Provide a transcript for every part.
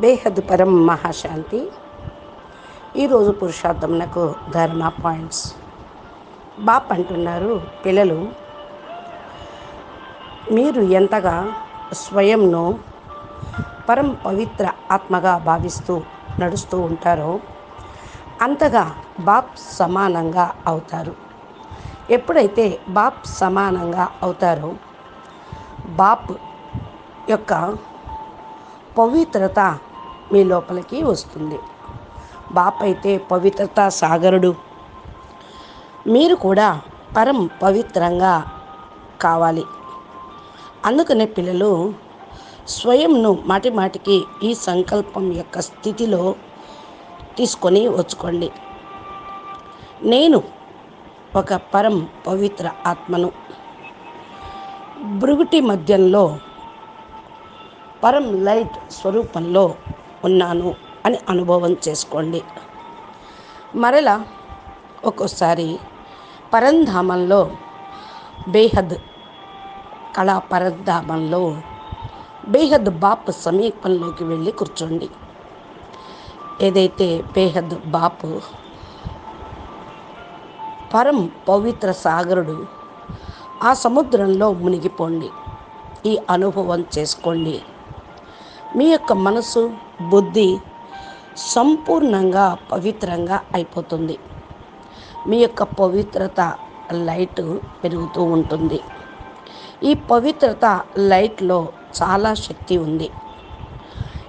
బేహద్ పరం మహాశాంతి. ఈరోజు పురుషార్థమునకు ధర్మ పాయింట్స్. బాప్ అంటున్నారు పిల్లలు మీరు ఎంతగా స్వయంను పరం పవిత్ర ఆత్మగా భావిస్తూ నడుస్తూ ఉంటారో అంతగా బాప్ సమానంగా అవుతారు. ఎప్పుడైతే బాప్ సమానంగా అవుతారో బాప్ యొక్క పవిత్రత మీ లోపలికి వస్తుంది. బాప్ అయితే పవిత్రత సాగరుడు. మీరు కూడా పరం పవిత్రంగా కావాలి. అందుకనే పిల్లలు స్వయంను మాటి మాటికి ఈ సంకల్పం యొక్క స్థితిలో తీసుకొని వచ్చుకోండి. నేను ఒక పరం పవిత్ర ఆత్మను. భృగుటి మధ్యంలో పరం లైట్ స్వరూపంలో ఉన్నాను అని అనుభవం చేసుకోండి. మరలా ఒక్కోసారి పరంధామంలో బేహద్ కళా పరంధామంలో బేహద్ బాప్ సమీపంలోకి వెళ్ళి కూర్చోండి. ఏదైతే బేహద్ బాపు పరం పవిత్ర సాగరుడు ఆ సముద్రంలో మునిగిపోండి. ఈ అనుభవం చేసుకోండి. మీ యొక్క మనసు బుద్ధి సంపూర్ణంగా పవిత్రంగా అయిపోతుంది. మీ యొక్క పవిత్రత లైట్ పెరుగుతూ ఉంటుంది. ఈ పవిత్రత లైట్లో చాలా శక్తి ఉంది.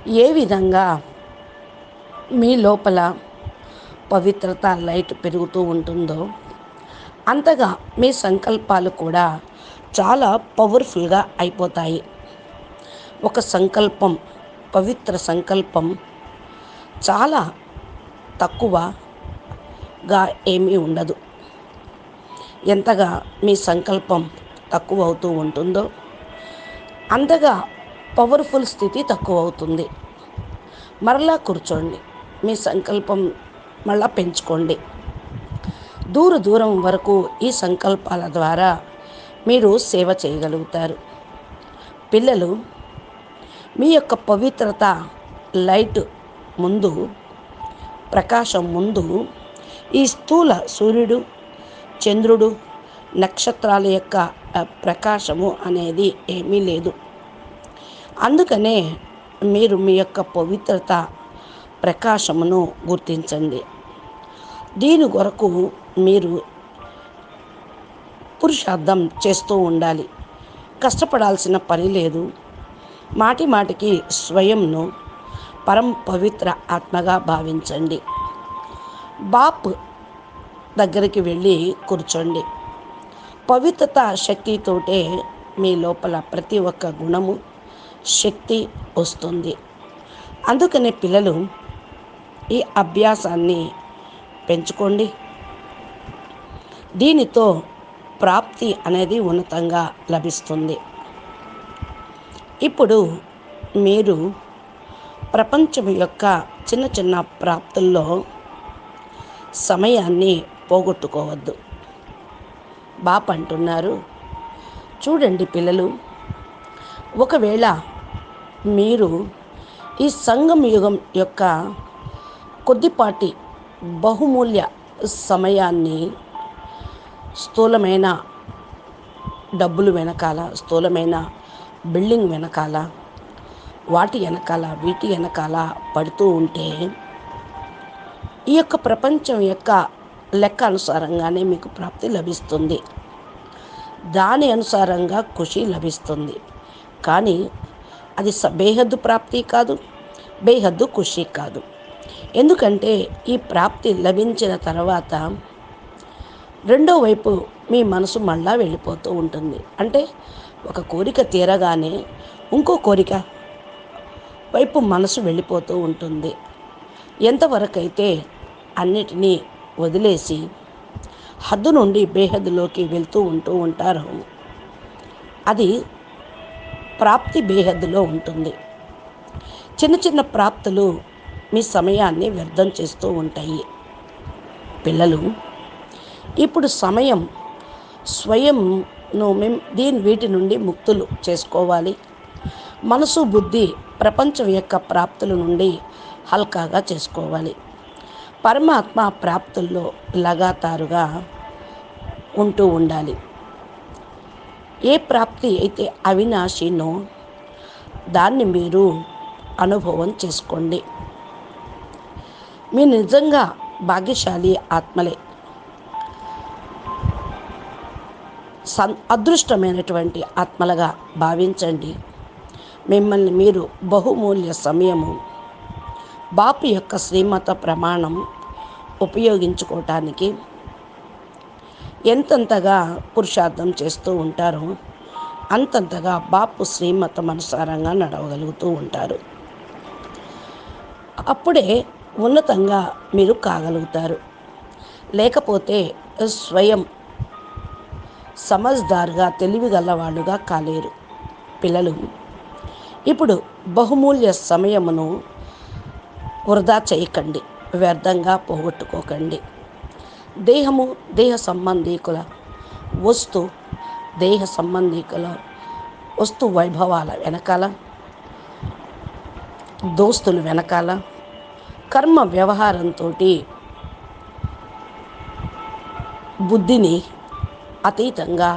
ఏ విధంగా మీ లోపల పవిత్రత లైట్ పెరుగుతూ ఉంటుందో అంతగా మీ సంకల్పాలు కూడా చాలా పవర్ఫుల్గా అయిపోతాయి. ఒక సంకల్పం పవిత్ర సంకల్పం చాలా తక్కువగా ఏమీ ఉండదు. ఎంతగా మీ సంకల్పం తక్కువ అవుతూ ఉంటుందో అంతగా పవర్ఫుల్ స్థితి తక్కువ అవుతుంది మరలా కూర్చోండి. మీ సంకల్పం మళ్ళా పెంచుకోండి. దూర దూరం వరకు ఈ సంకల్పాల ద్వారా మీరు సేవ చేయగలుగుతారు. పిల్లలు మీ యొక్క పవిత్రత లైట్ ముందు ప్రకాశం ముందు ఈ స్థూల సూర్యుడు చంద్రుడు నక్షత్రాల యొక్క ప్రకాశము అనేది ఏమీ లేదు. అందుకనే మీరు మీ యొక్క పవిత్రత ప్రకాశమును గుర్తించండి. దీని కొరకు మీరు పురుషార్థం చేస్తూ ఉండాలి. కష్టపడాల్సిన పని లేదు. మాటి మాటికి స్వయంను పరం పవిత్ర ఆత్మగా భావించండి. బాప్ దగ్గరికి వెళ్ళి కూర్చోండి. పవిత్రత శక్తితోటే మీ లోపల ప్రతి ఒక్క గుణము శక్తి వస్తుంది. అందుకనే పిల్లలు ఈ అభ్యాసాన్ని పెంచుకోండి. దీనితో ప్రాప్తి అనేది ఉన్నతంగా లభిస్తుంది. ఇప్పుడు మీరు ప్రపంచం యొక్క చిన్న చిన్న ప్రాప్తుల్లో సమయాన్ని పోగొట్టుకోవద్దు. బాప్ అంటున్నారు. చూడండి పిల్లలు ఒకవేళ మీరు ఈ సంగం యుగం యొక్క కొద్దిపాటి బహుమూల్య సమయాన్ని స్థూలమైన డబ్బులు వెనకాల స్థూలమైన బిల్డింగ్ వెనకాల వాటి వెనకాల వీటి వెనకాల పడుతూ ఉంటే ఈ యొక్క ప్రపంచం యొక్క లెక్క అనుసారంగానే మీకు ప్రాప్తి లభిస్తుంది. దాని అనుసారంగా ఖుషి లభిస్తుంది. కానీ అది స బేహద్దు ప్రాప్తి కాదు బేహద్దు ఖుషి కాదు. ఎందుకంటే ఈ ప్రాప్తి లభించిన తర్వాత రెండో వైపు మీ మనసు మళ్ళా వెళ్ళిపోతూ ఉంటుంది. అంటే ఒక కోరిక తీరగానే ఇంకో కోరిక వైపు మనసు వెళ్ళిపోతూ ఉంటుంది. ఎంతవరకైతే అన్నిటినీ వదిలేసి హద్దు నుండి బేహద్దులోకి వెళ్తూ ఉంటూ ఉంటారు అది ప్రాప్తి బేహద్దులో ఉంటుంది. చిన్న చిన్న ప్రాప్తులు మీ సమయాన్ని వ్యర్థం చేస్తూ ఉంటాయి. పిల్లలు ఇప్పుడు సమయం స్వయం మేము దీని వీటి నుండి ముక్తులు చేసుకోవాలి. మనసు బుద్ధి ప్రపంచం యొక్క ప్రాప్తుల నుండి హల్కాగా చేసుకోవాలి. పరమాత్మ ప్రాప్తుల్లో లగాతారుగా ఉంటూ ఉండాలి. ఏ ప్రాప్తి అయితే అవినాశినో దాన్ని మీరు అనుభవం చేసుకోండి. మీరు నిజంగా భాగ్యశాలి ఆత్మలే. సన్ అదృష్టమైనటువంటి ఆత్మలుగా భావించండి. మిమ్మల్ని మీరు బహుమూల్య సమయము బాపు యొక్క శ్రీమత ప్రమాణం ఉపయోగించుకోవటానికి ఎంతంతగా పురుషార్థం చేస్తూ ఉంటారో అంతంతగా బాపు శ్రీమతం అనుసారంగా నడవగలుగుతూ ఉంటారు. అప్పుడే ఉన్నతంగా మీరు కాగలుగుతారు. లేకపోతే స్వయం సమజ్దారుగా తెలివిగల వాళ్ళుగా కాలేరు పిల్లలు. ఇప్పుడు బహుమూల్య సమయమును వృధా చేయకండి వ్యర్థంగా పోగొట్టుకోకండి. దేహము దేహ సంబంధీకుల వస్తు దేహ సంబంధీకుల వస్తు వైభవాల వెనకాల దోస్తులు వెనకాల కర్మ వ్యవహారంతో బుద్ధిని అతీతంగా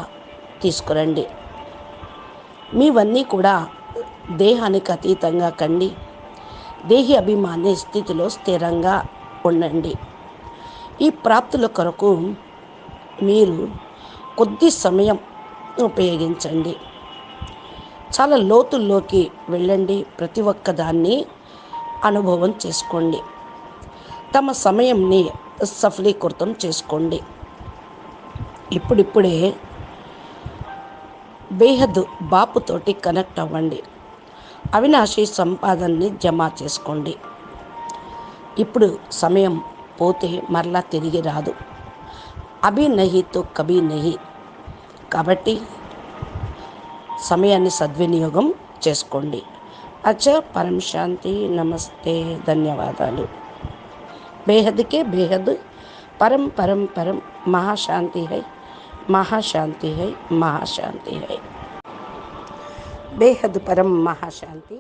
తీసుకురండి. మీవన్నీ కూడా దేహానికి అతీతంగా కండి. దేహి అభిమాని స్థితిలో స్థిరంగా ఉండండి. ఈ ప్రాప్తుల కొరకు మీరు కొద్ది సమయం ఉపయోగించండి. చాలా లోతుల్లోకి వెళ్ళండి. ప్రతి ఒక్క దాన్ని అనుభవం చేసుకోండి. తమ సమయంని సఫలీకృతం చేసుకోండి. ఇప్పుడిప్పుడే బేహద్ బాపుతోటి కనెక్ట్ అవ్వండి. అవినాశి సంపాదనని జమ చేసుకోండి. ఇప్పుడు సమయం పోతే మరలా తిరిగి రాదు. అభి నహితో కభీ నహి కాబట్టి సమయాన్ని సద్వినియోగం చేసుకోండి. అచ్చా పరం శాంతి నమస్తే. ధన్యవాదాలు. బేహద్కే బేహద్. పరం పరం పరం. మహాశాంతి హై. మహాశాంతి హై మహాశాంతి హై బేహద్ పరం మహాశాంతి